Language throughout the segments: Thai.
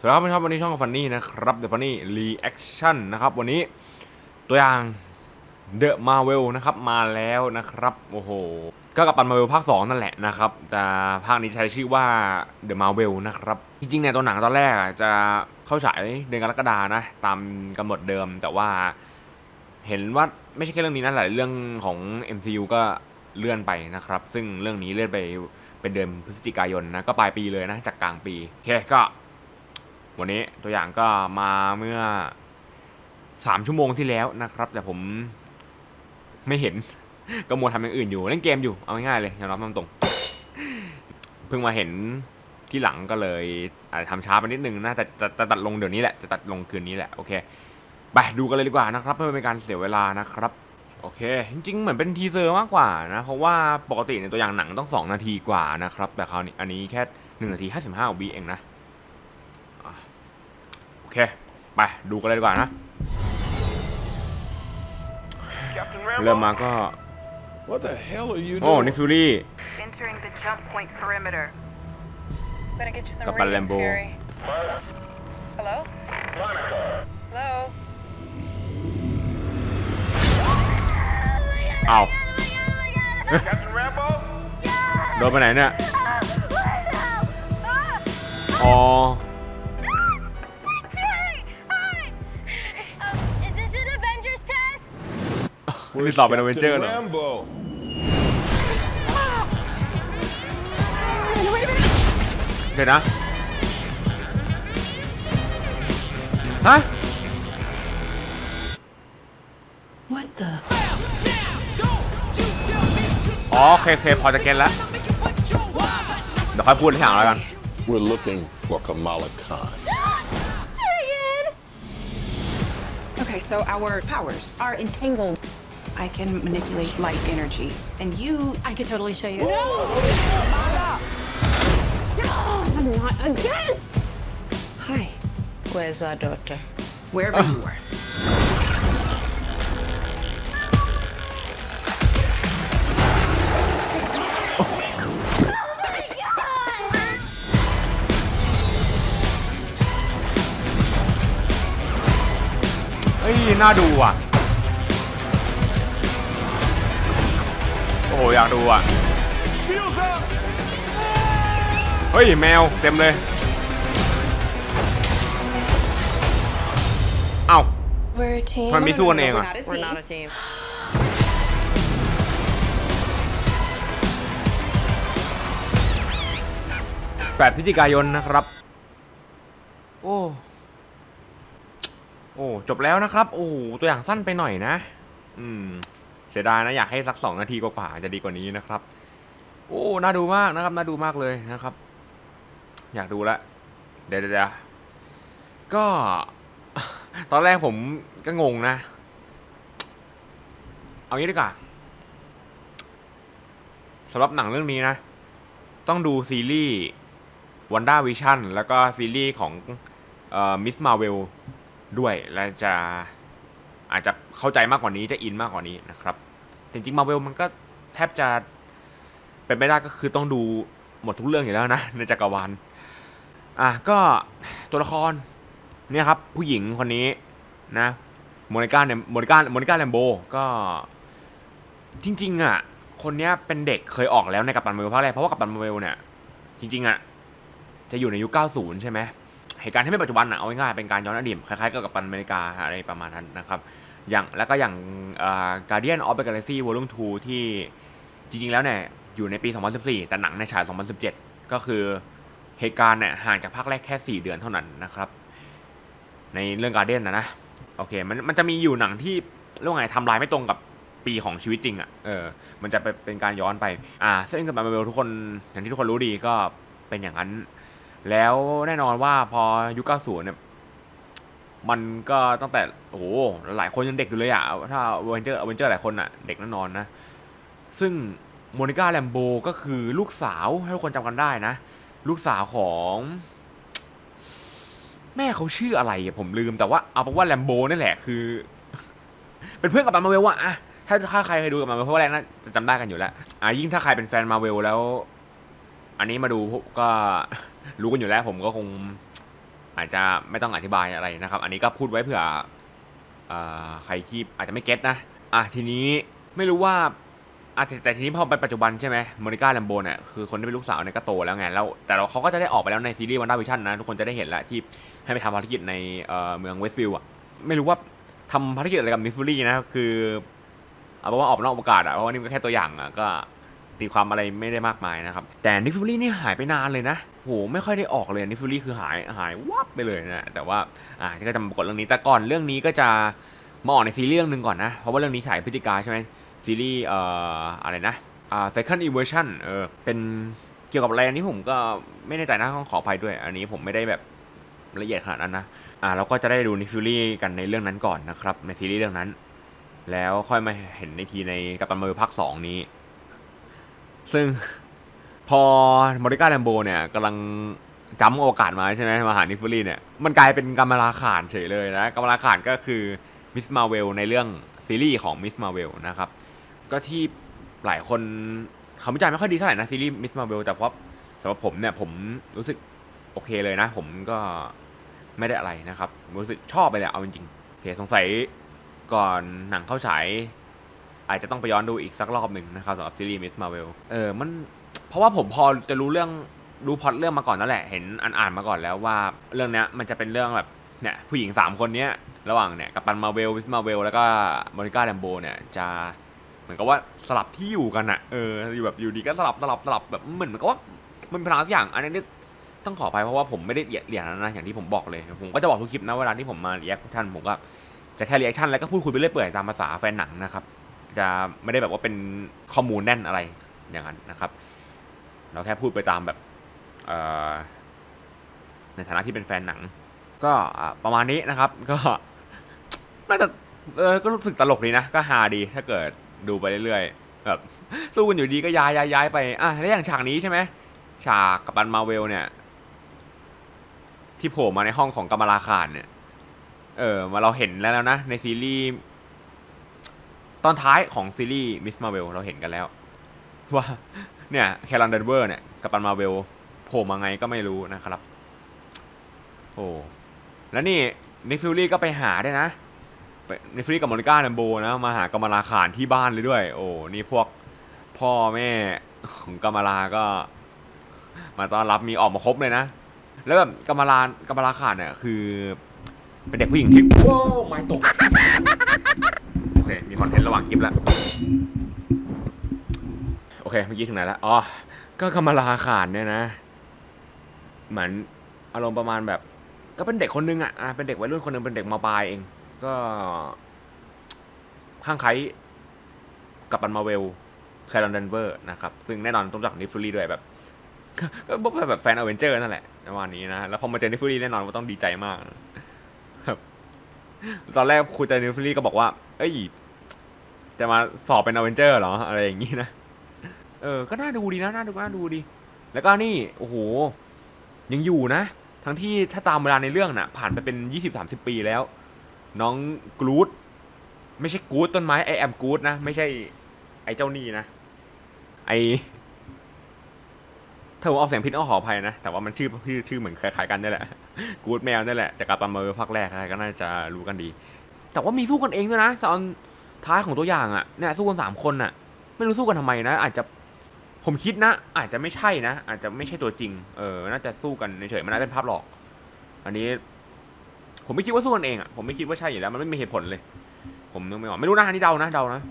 สวัสดีครับผู้ชมวันนี้ช่องฟันนี่นะครับเดอะฟันนี่รีแอคชั่นนะครับวันนี้ตัวอย่างเดอะมาเวลนะครับมาแล้วนะครับโอ้โหก็กับปันมาเวลภาค 2 นั่นแหละนะครับแต่ภาคนี้ใช้ชื่อว่าเดอะมาเวลนะครับจริงๆเนี่ยตัวหนังตอนแรกจะเข้าฉายเดือนกรกฎานะตามกำหนดเดิมแต่ว่าเห็นว่าไม่ใช่แค่เรื่องนี้นะหลายเรื่องของ MCU ก็เลื่อนไปนะครับ ซึ่งเรื่องนี้เลื่อนไปเป็นเดือนพฤศจิกายนนะก็ปลายปีเลยนะจากกลางปีโอเคก็ วันนี้ตัวอย่างก็มาเมื่อสามชั่วโมงที่แล้วนะครับ แต่ผมไม่เห็น ก็มัวทำอย่างอื่นอยู่เล่นเกมอยู่เอาง่ายๆเลยยอมรับตรงเพิ่งมาเห็นที่หลังก็เลยอาจจะทำช้าไปนิดนึงนะแต่จะจะจะตัดลงเดี๋ยวนี้แหละจะตัดลงคืนนี้แหละโอเคไปดูกันเลยดีกว่านะครับ เพื่อเป็นการเสียเวลานะครับโอเค จริงๆ เหมือนเป็นทีเซอร์มากกว่านะ เพราะว่าปกติในตัวอย่างหนังต้อง 2 นาทีกว่านะครับ แต่คราวนี้อันนี้แค่ 1 นาที 55วิเองนะ เคไปดูกันเลยดีกว่านะ Captain เริ่ม Rambo. มาก็ What the hell are you โอ้ doing? นิซูรี่ Entering the jump point perimeter. Gonna get you some Kapal radiance, Lambo. Fury. Hello? Hello? อ้าว Captain Rambo. โดนไปไหนเนี่ย อ๋อ นี่สอบเป็นอเวนเจอร์ Captain เหรอ Rambo. เดี๋ยวนะ ฮะ What the? อ๋อโอเคโอเคพอจะเก็ตแล้ว เดี๋ยวค่อยพูดทีหลังแล้วกัน We're looking for Kamala Khan. Okay, so our powers are entangled. I can manipulate light energy, and you. I could totally show you. Hi, Where's our daughter? wherever you are. เอ้ย น่าดูอ่ะ โอ้โหอยากดูอะ Shields up. เฮ้ย แมวเต็มเลย เอ้า We're a team. มันมีสู้กันเอง We're อะ not a We're team. not a team. 8พฤศจิกายนนะครับ โอ้ โอ้ จบแล้วนะครับ โอ้โหตัวอย่างสั้นไปหน่อยนะ อืม เสียดายนะอยากให้สักสองนาทีกว่าๆจะดีกว่านี้นะครับ โอ้น่าดูมากนะครับน่าดูมากเลยนะครับ อยากดูละเดี๋ยวเดี๋ยวก็ ตอนแรกผมก็งงนะ เอางี้ดีกว่าสำหรับหนังเรื่องนี้นะ ต้องดูซีรีส์วันด้าวิชั่นแล้วก็ซีรีส์ของมิสมาเวลด้วย และจะ อาจจะเข้าใจมากกว่านี้จะอินมากกว่านี้นะครับจริงๆมาเวลมันก็แทบจะเป็นไม่ได้ก็คือต้องดูหมดทุกเรื่องอยู่แล้วนะในจักรวาลอะก็ตัวละครเนี่ยครับผู้หญิงคนนี้นะโมนิก้าเนี่ยโมนิก้าโมนิก้าแลมโบก็จริงๆอะคนเนี้ยเป็นเด็กเคยออกแล้วในกัปตันมาร์เวลภาคแรกเพราะว่ากัปตันมาร์เวลเนี่ยจริงๆอะจะอยู่ในยุค 90 ใช่ไหม เหตุการณ์ที่ไม่ปัจจุบันอะเอาง่ายๆเป็นการย้อนอดีตคล้ายๆกับปันอเมริกาอะไรประมาณนั้นนะครับอย่างแล้วก็อย่าง Guardian of the Galaxy Volume 2 ที่จริงๆแล้วเนี่ยอยู่ในปี 2014 แต่หนังในฉาย 2017 ก็คือเหตุการณ์เนี่ยห่างจากภาคแรกแค่ 4 เดือนเท่านั้นนะครับ ในเรื่อง Guardian นะนะโอเคมันมันจะมีอยู่หนังที่เรื่องไงทำลายไม่ตรงกับปีของชีวิตจริงอะ่ะเออมันจะเป็นการย้อนไปอ่าซึ่งกับมาเวลทุกคนอย่างที่ทุกคนรู้ดีก็เป็นอย่างนั้น แล้วแน่นอนว่าพอยุค90เนี่ยมันก็ตั้งแต่โอ้โหหลายคนยังเด็กอยู่เลยอะถ้าเวนเจอร์เวนเจอร์หลายคนอะเด็กแน่นอนนะ ซึ่งโมนิก้าแลมโบก็คือลูกสาวให้ทุกคนจำกันได้นะ ลูกสาวของ แม่เขาชื่ออะไรผมลืมแต่ว่าเอาเป็นว่าแลมโบนี่แหละคือ เป็นเพื่อนกับมาเวลว่ะอะถ้าถ้าใครเคยดูกับมาเวลเพราะว่าแรกน่าจะจำได้กันอยู่แล้วอะยิ่งถ้าใครเป็นแฟนมาเวลแล้ว อันนี้มาดูก็ รู้กันอยู่แล้วผมก็คงอาจจะไม่ต้องอธิบายอะไรนะครับ อันนี้ก็พูดไว้เผื่ออใครที่อาจจะไม่เก็ตนะอะทีนี้ไม่รู้ว่าอะแต่แต่ทีนี้พอไปปัจจุบันใช่ไหมโมนิก้าแลมโบเนี่ยคือคนที่เป็นลูกสาวเนี่ยก็โตแล้วไงแล้วแต่เราเขาก็จะได้ออกไปแล้วในซีรีส์วันด้าวิชั่นนะ ทุกคนจะได้เห็นแล้วที่ให้ไปทำภารกิจในเมืองเวสต์วิลล์อะไม่รู้ว่าทำภารกิจอะไรกับนิฟูลี่นะคือเอาเป็นว่าออกนอกอวกาศอะเพราะว่านี่ก็แค่ตัวอย่างอะก็ ตีความอะไรไม่ได้มากมายนะครับ แต่นิฟูลี่นี่หายไปนานเลยนะโหไม่ค่อยได้ออกเลยนิฟูลี่คือหายหายวับไปเลยนะแต่ว่าอ่าก็จะมากฏเรื่องนี้แต่ก่อนเรื่องนี้ก็จะมาออกในซีรีส์เรื่องหนึ่งก่อนนะเพราะว่าเรื่องนี้ฉายพฤศจิกาใช่ไหมซีรีส์เอ่ออะไรนะอ่า second inversion เออเป็นเกี่ยวกับอะไรอันนี้ผมก็ไม่แน่ใจนะต้องขออภัยด้วย อันนี้ผมไม่ได้แบบละเอียดขนาดนั้นนะอ่าเราก็จะได้ดูนิฟิลี่กันในเรื่องนั้นก่อนนะครับในซีรีส์เรื่องนั้น แล้วค่อยมาเห็นในทีในกัปตันเมอร์ภาคสองนี้ ซึ่งพอมอริก้าแลมโบเนี่ยกำลังจำอกาศมาใช่ไหมมาหานิฟิลี่เนี่ย มันกลายเป็นกัมมาลาขานเฉยเลยนะกัมมาลาขานก็คือมิสมาเวลในเรื่องซีรีส์ของมิสมาเวลนะครับ ก็ที่หลายคนคำวิจารณ์ไม่ค่อยดีเท่าไหร่นะซีรีส์มิสมาเวลแต่เพราะสำหรับผมเนี่ยผมรู้สึกโอเคเลยนะ ผมก็ไม่ได้อะไรนะครับ รู้สึกชอบไปเลยเอาจริงๆโอเคสงสัยก่อนหนังเข้าฉาย อาจจะต้องไปย้อนดูอีกสักรอบหนึ่งนะครับสำหรับซีรีส์มิสมาเวลเออมันเพราะว่าผมพอจะรู้เรื่องรู้พอตเรื่องมาก่อนนั่นแหละ เห็นอ่านอ่านมาก่อนแล้วว่าเรื่องเนี้ยมันจะเป็นเรื่องแบบเนี่ยผู้หญิงสามคนเนี้ยระหว่างเนี่ยกับปันมาเวลวิสมาเวลแล้วก็มอนิก้าแลมโบเนี่ยจะเหมือนกับว่าสลับที่อยู่กันอะเอออยู่แบบอยู่ดีก็สลับสลับสลับแบบเหมือนกับว่ามันเป็นพลังสักอย่างอันนี้ต้องขอไปเพราะว่าผมไม่ได้เรียนนะอย่างที่ผมบอกเลย ผมก็จะบอกทุกคลิปนะเวลาที่ผมมาเรียกท่านผมก็จะแค่เรียกชั่นแล้วก็พูดคุยไปเรื่อยเปื่อยตามภาษาแฟนหนังนะครับ จะไม่ได้แบบว่าเป็นข้อมูลแน่นอะไรอย่างนั้นนะครับ เราแค่พูดไปตามแบบในฐานะที่เป็นแฟนหนัง ก็ประมาณนี้นะครับ ก็น่าจะก็รู้สึกตลกดีนะ ก็ฮาดีถ้าเกิดดูไปเรื่อยๆแบบสู้กันอยู่ดีก็ย้ายย้ายย้ายไปอะแล้วอย่างฉากนี้ใช่ไหมฉากกับปันมาเวลเนี่ย ที่โผล่มาในห้องของกัมมาลาคารเนี่ยเออมาเราเห็นแล้วนะ ในซีรีส์ ตอนท้ายของซีรีส์มิสมาเวลเราเห็นกันแล้ว ว่าเนี่ยแคลรันเดนเวอร์เนี่ยกับปันมาเวลโผล่มาไงก็ไม่รู้นะครับโอ้แล้วนี่นิฟิลลี่ก็ไปหาด้วยนะนิฟิลลี่กับมอนิก้าแลมโบนะมาหากัมมลาขานที่บ้านเลยด้วย โอ้นี่พวกพ่อแม่ของกัมมลาก็ มาต้อนรับมีออกมาครบเลยนะ แล้วแบบกัมมลากัมมลาขานเนี่ยคือเป็นเด็กผู้หญิงที่โว้วไม้ตก เค มีคอนเทนต์ระหว่างคลิปแล้ว โอเค เมื่อกี้ถึงไหนแล้วอ๋อ ก็กัมมาลาขานเนี่ยนะ เหมือนอารมณ์ประมาณแบบ ก็เป็นเด็กคนนึงอะอะเป็นเด็กวัยรุ่นคนนึง เป็นเด็กมปลายเอง ก็ข้างไคล้กับปันมาเวลแคลรันเดนเวอร์นะครับ ซึ่งแน่นอนต้องจักนิฟูลี่ด้วยแบบ ก็บอกแบบแฟนอเวนเจอร์นั่นแหละประมาณนี้นะ แล้วพอมาเจอนิฟูลี่แน่นอนว่าต้องดีใจมากครับตอนแรกคุยเจอนิฟูลี่ก็บอกว่า เอ้ย จะมาสอบเป็นอเวนเจอร์เหรอ อะไรอย่างนี้นะ เออ ก็น่าดูดีนะ น่าดู น่าดูดี แล้วก็นี่ โอ้โห ยังอยู่นะ ทั้งที่ถ้าตามเวลาในเรื่องน่ะ ผ่านไปเป็นยี่สิบสามสิบปีแล้ว น้องกรูดไม่ใช่กรูดต้นไม้ไอแอมกรูดนะ ไม่ใช่ ไอเจ้านี่นะ ไอถ้าผมออกเสียงผิดต้องขออภัยนะ แต่ว่ามันชื่อชื่อชื่อเหมือนคล้ายๆกันนี่แหละ กูดแมวนี่แหละ แต่การประเมินภาคแรกใครก็น่าจะรู้กันดี แต่ว่ามีสู้กันเองด้วยนะตอนท้ายของตัวอย่างอะเนี่ยสู้กันสามคนอะ ไม่รู้สู้กันทำไมนะ อาจจะผมคิดนะ อาจจะไม่ใช่นะ อาจจะไม่ใช่ตัวจริง เออ น่าจะสู้กันเฉยๆมันน่าเป็นภาพหลอก อันนี้ ผมไม่คิดว่าสู้กันเองอะผมไม่คิดว่าใช่อยู่แล้ว มันไม่มีเหตุผลเลย ผมนึกไม่ออกไม่รู้นะอันนี้เดานะเดานะ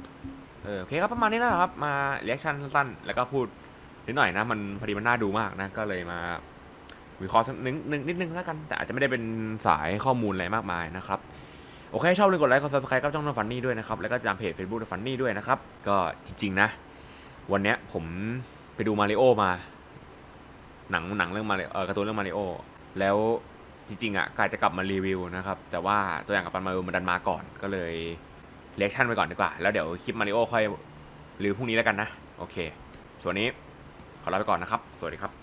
เออโอเคครับประมาณนี้นะครับ มาเรีแอคชั่นสั้นๆแล้วก็พูดนิดหน่อยนะ มันพอดีมันน่าดูมากนะ ก็เลยมาวิเคราะห์สักนิดนึงนิดนึงแล้วกัน แต่อาจจะไม่ได้เป็นสายข้อมูลอะไรมากมายนะครับ โอเค ชอบเลยกดไลค์กดซับสไครต์กับช่องน้องฟันนี่ด้วยนะครับ แล้วก็ตามเพจ Facebook ฟันนี่ด้วยนะครับ ก็จริงๆนะ วันเนี้ยผมไปดูมาริโอมา หนังหนังเรื่องมาริเออการ์ตูนเรื่องมาริโอแล้วจริงๆอะกายจะกลับมารีวิวนะครับ แต่ว่าตัวอย่างกับปันมาริโอมันดันมาก่อนก็เลยเรียกชั่นไปก่อนดีกว่า แล้วเดี๋ยวคลิปมาริโอค่อยรีวิวพรุ่งนี้แล้วกันนะ โอเค ส่วนนี้ขอลาไปก่อนนะครับ สวัสดีครับ